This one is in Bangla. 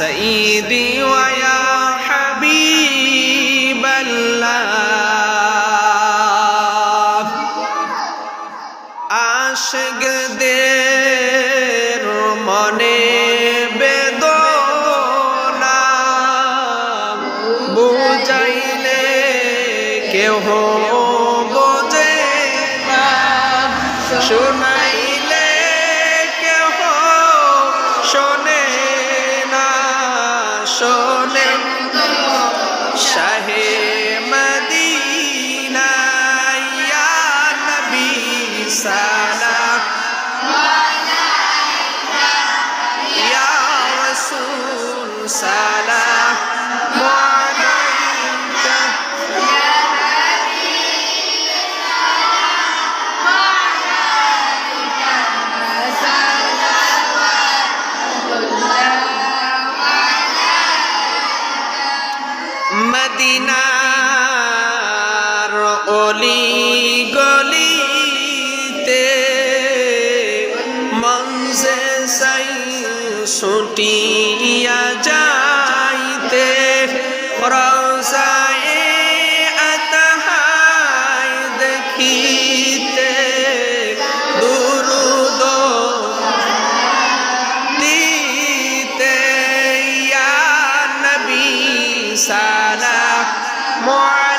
سيدي ويا حبيب الله আশগদের মনে বেদনা বুঝাইলে কেহ বোঝে না শুনাইলে শাহে মদিনা ইয়া নবী সালাম। ইয়া রাসূল মদিনার অলি গলিতে মঞ্জে সাই ছুটিয়া যাইতে রোজায় আতহাই দেখিতে দুরুদ দিতে নবী সালাম আলাইকা